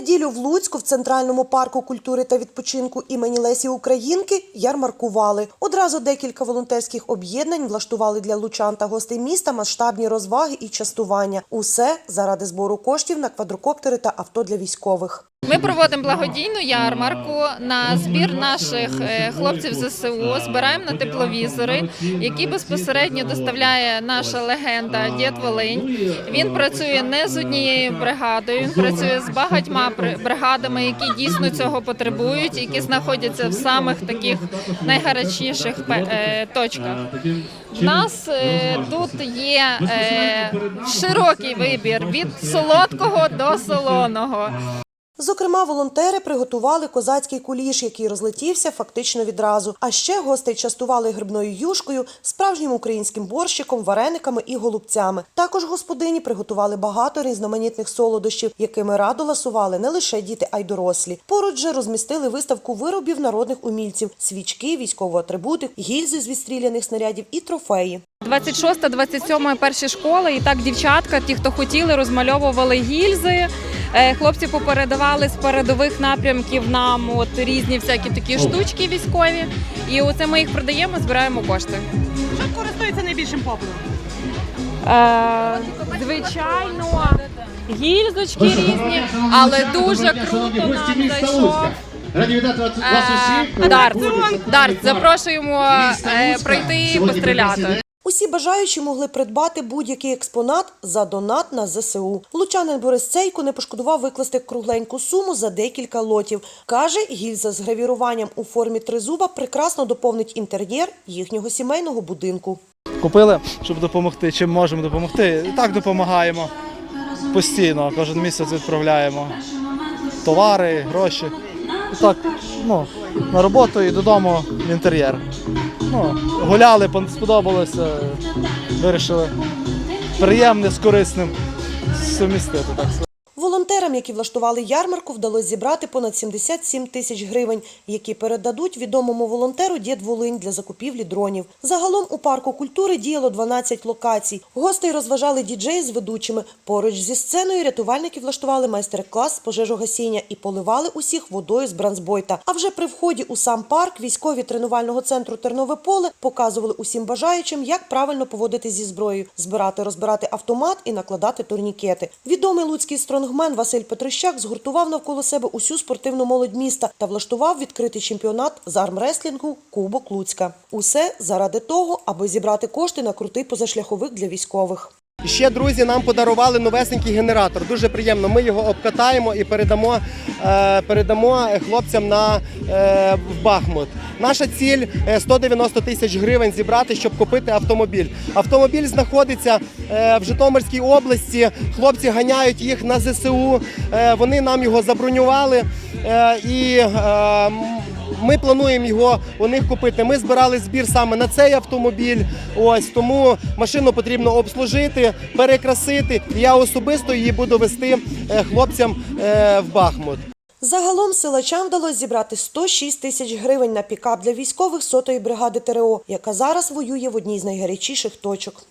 неділю в Луцьку в центральному парку культури та відпочинку імені Лесі Українки ярмаркували. Одразу декілька волонтерських об'єднань влаштували для лучан та гостей міста масштабні розваги і частування. Усе заради збору коштів на квадрокоптери та авто для військових. Ми проводимо благодійну ярмарку на збір наших е, хлопців ЗСУ. Збираємо на тепловізори, які безпосередньо доставляє наша легенда Дід Волинь. Він працює не з однією бригадою, він працює з багатьма бри- бригадами, які дійсно цього потребують, які знаходяться в самих таких найгарячіших е, точках. У нас е, тут є широкий вибір від солодкого до солоного. Зокрема, волонтери приготували козацький куліш, який розлетівся фактично відразу. А ще гостей частували грибною юшкою, справжнім українським борщиком, варениками і голубцями. Також господині приготували багато різноманітних солодощів, якими радо ласували не лише діти, а й дорослі. Поруч же розмістили виставку виробів народних умільців: свічки, військову атрибутик, гільзи з відстріляних снарядів і трофеї. 26, 27 перші школи, і так дівчатка, ті, хто хотіли, розмальовували гільзи. Е, Хлопці попередавали з передових напрямків нам от різні всякі такі штучки військові. І оце ми їх продаємо, збираємо кошти. Що користується найбільшим попелом? Е, звичайно, гільзочки різні, але дуже круто нам зайшов. Е, усіх. Дарт. Дарт. Запрошуємо е, пройти постріляти. Усі бажаючі могли придбати будь-який експонат за донат на ЗСУ. Лучанин Борис Цейко не пошкодував викласти кругленьку суму за декілька лотів. Каже, гільза з гравіруванням у формі тризуба прекрасно доповнить інтер'єр їхнього сімейного будинку. Купили, щоб допомогти. Чим можемо допомогти. Так допомагаємо постійно. Кожен місяць відправляємо товари, гроші. Так, ну, на роботу і додому в інтер'єр. Ну, гуляли, сподобалося, вирішили приємне з корисним сумістити. Так сказати. Волонтерам, які влаштували ярмарку, вдалося зібрати понад 77 тисяч гривень, які передадуть відомому волонтеру Дід Волинь для закупівлі дронів. Загалом у парку культури діяло 12 локацій. Гостей розважали діджеї з ведучими. Поруч зі сценою рятувальники влаштували майстер-клас з пожежогасіння і поливали усіх водою з бранзбойта. А вже при вході у сам парк військові тренувального центру Тернове поле показували усім бажаючим, як правильно поводити зі зброєю, збирати, розбирати автомат і накладати турнікети. Відомий луцький стронгмен Василь Петрищак згуртував навколо себе усю спортивну молодь міста та влаштував відкритий чемпіонат з армреслінгу Кубок Луцька. Усе заради того, аби зібрати кошти на крутий позашляховик для військових. Ще друзі нам подарували новесенький генератор. Дуже приємно. Ми його обкатаємо і передамо, е, передамо хлопцям на е, в Бахмут. Наша ціль е, 190 тисяч гривень зібрати, щоб купити автомобіль. Автомобіль знаходиться е, в Житомирській області. Хлопці ганяють їх на ЗСУ. Е, вони нам його забронювали е, і. е, ми плануємо його у них купити. Ми збирали збір саме на цей автомобіль. Ось тому машину потрібно обслужити, перекрасити. Я особисто її буду вести е, хлопцям е, в Бахмут. Загалом силачам вдалося зібрати 106 тисяч гривень на пікап для військових сотої бригади ТРО, яка зараз воює в одній з найгарячіших точок.